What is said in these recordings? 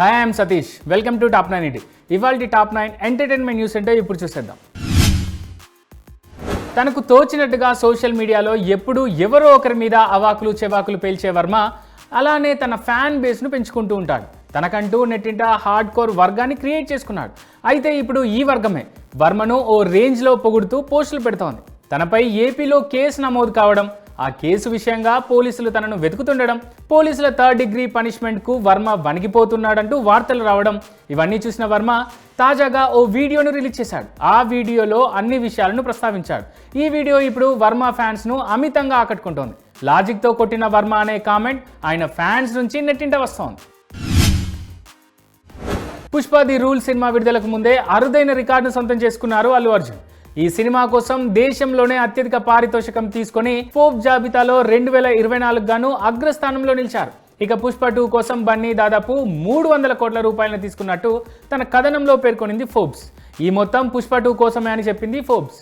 Hi I'm Satish welcome to top nine ET ఇవాళ top nine entertainment news అంటే ఇప్పుడు చూసేద్దాం. తనకు తోచినట్టుగా సోషల్ మీడియాలో ఎప్పుడూ ఎవరో ఒకరి మీద అవాకులు చెవాకులు పేల్చే వర్మ అలానే తన ఫ్యాన్ బేస్ను పెంచుకుంటూ ఉంటాడు. తనకంటూ నెట్టింట హార్డ్ కోర్ వర్గాన్ని క్రియేట్ చేసుకున్నాడు. అయితే ఇప్పుడు ఈ వర్గమే వర్మను ఓ రేంజ్లో పొగుడుతూ పోస్టులు పెడుతోంది. తనపై ఏపీలో కేసు నమోదు కావడం ఆ కేసు విషయంగా పోలీసులు తనను వెతుకుతుండడం పోలీసుల థర్డ్ డిగ్రీ పనిష్మెంట్కు వర్మ వణిగిపోతున్నాడంటూ వార్తలు రావడం ఇవన్నీ చూసిన వర్మ తాజాగా ఓ వీడియోను రిలీజ్ చేశాడు. ఆ వీడియోలో అన్ని విషయాలను ప్రస్తావించాడు. ఈ వీడియో ఇప్పుడు వర్మ ఫ్యాన్స్ను అమితంగా ఆకట్టుకుంటోంది. లాజిక్తో కొట్టిన వర్మ అనే కామెంట్ ఆయన ఫ్యాన్స్ నుంచి నెట్టింట వస్తోంది. పుష్ప ది రూల్ సినిమా విడుదలకు ముందే అరుదైన రికార్డును సొంతం చేసుకున్నారు అల్లు అర్జున్. ఈ సినిమా కోసం దేశంలోనే అత్యధిక పారితోషికం తీసుకొని ఫోప్ జాబితాలో రెండు వేల ఇరవై నాలుగు గాను అగ్రస్థానంలో నిలిచారు. ఇక పుష్ప టూ కోసం బన్నీ దాదాపు మూడు వందల కోట్ల రూపాయలను తీసుకున్నట్టు తన కథనంలో పేర్కొనింది ఫోబ్స్ ఈ మొత్తం పుష్ప టూ కోసమే అని చెప్పింది ఫోబ్స్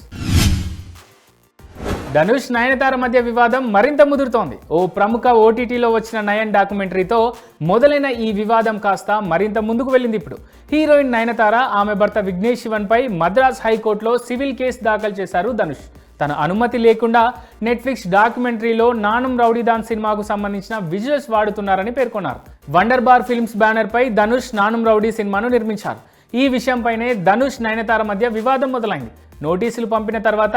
ధనుష్ నయనతార మధ్య వివాదం మరింత ముదురుతోంది. ఓ ప్రముఖ ఓటీటీలో వచ్చిన నయన్ డాక్యుమెంటరీతో మొదలైన ఈ వివాదం కాస్త మరింత ముందుకు వెళ్ళింది ఇప్పుడు. హీరోయిన్ నయనతార ఆమె భర్త విఘ్నేష్ శివన్ పై మద్రాస్ హైకోర్టులో సివిల్ కేసు దాఖలు చేశారు ధనుష్. తన అనుమతి లేకుండా నెట్ఫ్లిక్స్ డాక్యుమెంటరీలో నానం రౌడీదాన్ సినిమాకు సంబంధించిన విజువల్స్ వాడుతున్నారని పేర్కొన్నారు. వండర్ బార్ ఫిల్మ్స్ బ్యానర్ పై ధనుష్ నానం రౌడీ సినిమాను నిర్మించారు. ఈ విషయంపైనే ధనుష్ నయనతార మధ్య వివాదం మొదలైంది. నోటీసులు పంపిన తర్వాత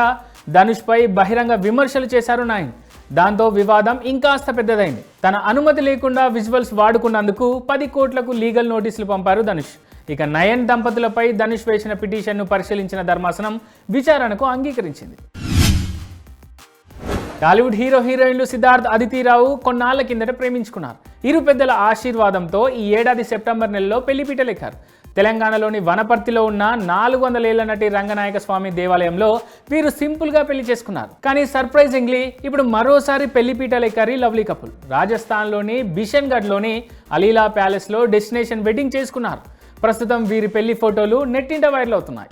ధనుష్పై బహిరంగ విమర్శలు చేశారు నాయన్. దాంతో వివాదం ఇంకాస్త పెద్దదైంది. తన అనుమతి లేకుండా విజువల్స్ వాడుకున్నందుకు పది కోట్లకు లీగల్ నోటీసులు పంపారు ధనుష్. ఇక నయన్ దంపతులపై ధనుష్ వేసిన పిటిషన్ను పరిశీలించిన ధర్మాసనం విచారణకు అంగీకరించింది. టాలీవుడ్ హీరో హీరోయిన్లు సిద్ధార్థ్ అదితిరావు కొన్నాళ్ళ కిందట ప్రేమించుకున్నారు. ఇరు పెద్దల ఆశీర్వాదంతో ఈ ఏడాది సెప్టెంబర్ నెలలో పెళ్ళిపీటలెక్కారు తెలంగాణలోని వనపర్తిలో ఉన్న నాలుగు వందల ఏళ్ళ నటి రంగనాయక స్వామి దేవాలయంలో వీరు సింపుల్గా పెళ్ళి చేసుకున్నారు. కానీ సర్ప్రైజింగ్లీ ఇప్పుడు మరోసారి పెళ్ళిపీటలెక్కారు ఈ లవ్లీ కపుల్. రాజస్థాన్లోని బిషన్గఢ్లోని అలీలా ప్యాలెస్లో డెస్టినేషన్ వెడ్డింగ్ చేసుకున్నారు. ప్రస్తుతం వీరి పెళ్ళి ఫోటోలు నెట్టింట వైరల్ అవుతున్నాయి.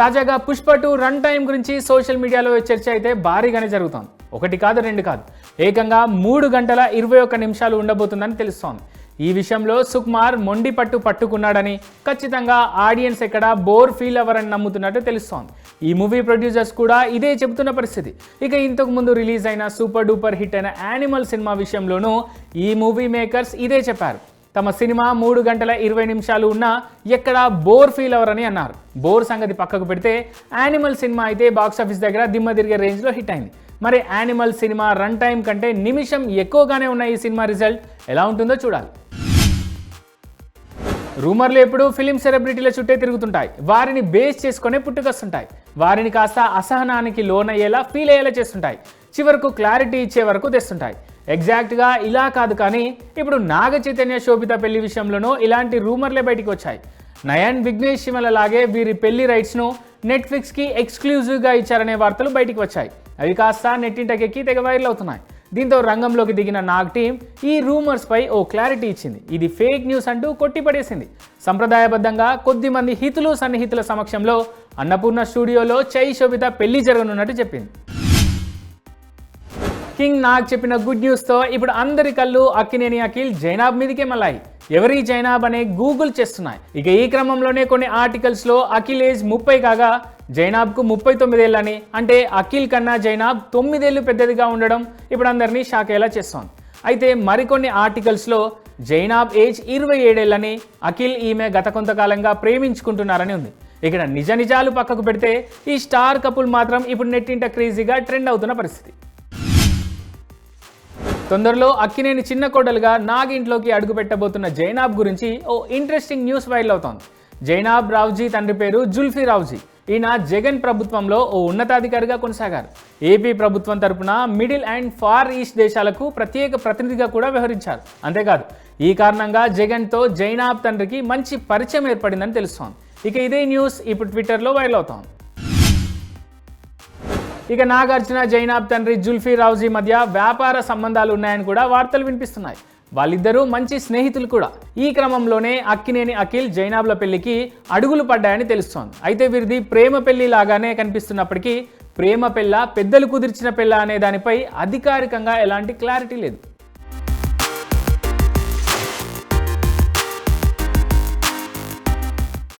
తాజాగా పుష్ప టూ రన్ టైం గురించి సోషల్ మీడియాలో చర్చ అయితే భారీగానే జరుగుతోంది. ఒకటి కాదు రెండు కాదు. ఏకంగా మూడు గంటల ఇరవై ఒక్క నిమిషాలు ఉండబోతుందని తెలుస్తోంది. ఈ విషయంలో సుకుమార్ మొండి పట్టు పట్టుకున్నాడని ఖచ్చితంగా ఆడియన్స్ ఎక్కడ బోర్ ఫీల్ అవ్వరని నమ్ముతున్నట్టు తెలుస్తోంది. ఈ మూవీ ప్రొడ్యూసర్స్ కూడా ఇదే చెబుతున్న పరిస్థితి. ఇక ఇంతకు ముందు రిలీజ్ అయిన సూపర్ డూపర్ హిట్ అయిన యానిమల్ సినిమా విషయంలోనూ ఈ మూవీ మేకర్స్ ఇదే చెప్పారు. తమ సినిమా మూడు గంటల ఇరవై నిమిషాలు ఉన్నా ఎక్కడ బోర్ ఫీల్ అవ్వరని అన్నారు. బోర్ సంగతి పక్కకు పెడితే యానిమల్ సినిమా అయితే బాక్సాఫీస్ దగ్గర దిమ్మ తిరిగే రేంజ్లో హిట్ అయింది. మరి యానిమల్ సినిమా రన్ టైం కంటే నిమిషం ఎక్కువగానే ఉన్న ఈ సినిమా రిజల్ట్ ఎలా ఉంటుందో చూడాలి. రూమర్లు ఎప్పుడు ఫిలిం సెలబ్రిటీల చుట్టే తిరుగుతుంటాయి. వారిని బేస్ చేసుకునే పుట్టుకొస్తుంటాయి. వారిని కాస్త అసహనానికి లోనయ్యేలా ఫీల్ అయ్యేలా చేస్తుంటాయి. చివరకు క్లారిటీ ఇచ్చే వరకు తెస్తుంటాయి. ఎగ్జాక్ట్గా ఇలా కాదు కానీ ఇప్పుడు నాగ చైతన్య శోభిత పెళ్ళి విషయంలోనూ ఇలాంటి రూమర్లే బయటికి వచ్చాయి. నయన్ విఘ్నేష్ శివల లాగే వీరి పెళ్ళి రైట్స్ను నెట్ఫ్లిక్స్కి ఎక్స్క్లూజివ్గా ఇచ్చారనే వార్తలు బయటికి వచ్చాయి. అవి కాస్త నెట్టింటకెక్కి తెగ వైరల్ అవుతున్నాయి. దీంతో రంగంలోకి దిగిన నాగ్ టీం ఈ రూమర్స్పై ఓ క్లారిటీ ఇచ్చింది. ఇది ఫేక్ న్యూస్ అంటూ కొట్టిపడేసింది. సంప్రదాయబద్ధంగా కొద్ది మంది హితులు సన్నిహితుల సమక్షంలో అన్నపూర్ణ స్టూడియోలో చై శోభిత పెళ్ళి జరగనున్నట్టు చెప్పింది. కింగ్ నాగ్ చెప్పిన గుడ్ న్యూస్తో ఇప్పుడు అందరి కళ్ళు అక్కినేని అఖిల్ జైనాబ్ మీదకే మళ్ళాయి. ఎవరి జైనాబ్ అనే గూగుల్ చేస్తున్నాయి. ఇక ఈ క్రమంలోనే కొన్ని ఆర్టికల్స్లో అఖిల్ ఏజ్ ముప్పై కాగా జైనాబ్కు ముప్పై తొమ్మిదేళ్ళని అంటే అఖిల్ కన్నా జైనాబ్ తొమ్మిదేళ్ళు పెద్దదిగా ఉండడం ఇప్పుడు అందరినీ షాక్ అయ్యేలా చేస్తోంది. అయితే మరికొన్ని ఆర్టికల్స్లో జైనాబ్ ఏజ్ ఇరవై ఏడేళ్ళని అఖిల్ ఈమె గత కొంతకాలంగా ప్రేమించుకుంటున్నారని ఉంది. ఇక్కడ నిజ నిజాలు పక్కకు పెడితే ఈ స్టార్ కపుల్ మాత్రం ఇప్పుడు నెట్టింట క్రేజీగా ట్రెండ్ అవుతున్న పరిస్థితి. తొందరలో అక్కినేని చిన్న కోడలుగా నాగింట్లోకి అడుగు పెట్టబోతున్న జైనాబ్ గురించి ఓ ఇంట్రెస్టింగ్ న్యూస్ వైరల్ అవుతోంది. జైనాబ్ రావుజీ తండ్రి పేరు జుల్ఫీ రావుజీ. ఈయన జగన్ ప్రభుత్వంలో ఓ ఉన్నతాధికారిగా కొనసాగారు. ఏపీ ప్రభుత్వం తరపున మిడిల్ అండ్ ఫార్ ఈస్ట్ దేశాలకు ప్రత్యేక ప్రతినిధిగా కూడా వ్యవహరించారు. అంతేకాదు ఈ కారణంగా జగన్తో జైనాబ్ తండ్రికి మంచి పరిచయం ఏర్పడిందని తెలుస్తోంది. ఇక ఇదే న్యూస్ ఇప్పుడు ట్విట్టర్లో వైరల్ అవుతోంది. ఇక నాగార్జున జైనాబ్ తండ్రి జుల్ఫీ రావుజీ మధ్య వ్యాపార సంబంధాలు ఉన్నాయని కూడా వార్తలు వినిపిస్తున్నాయి. వాళ్ళిద్దరూ మంచి స్నేహితులు కూడా. ఈ క్రమంలోనే అక్కినేని అఖిల్ జైనాబ్ల పెళ్ళికి అడుగులు పడ్డాయని తెలుస్తోంది. అయితే వీరిది ప్రేమ పెళ్ళి లాగానే కనిపిస్తున్నప్పటికీ ప్రేమ పెళ్ళ పెద్దలు కుదిర్చిన పెళ్ళ అనే దానిపై అధికారికంగా ఎలాంటి క్లారిటీ లేదు.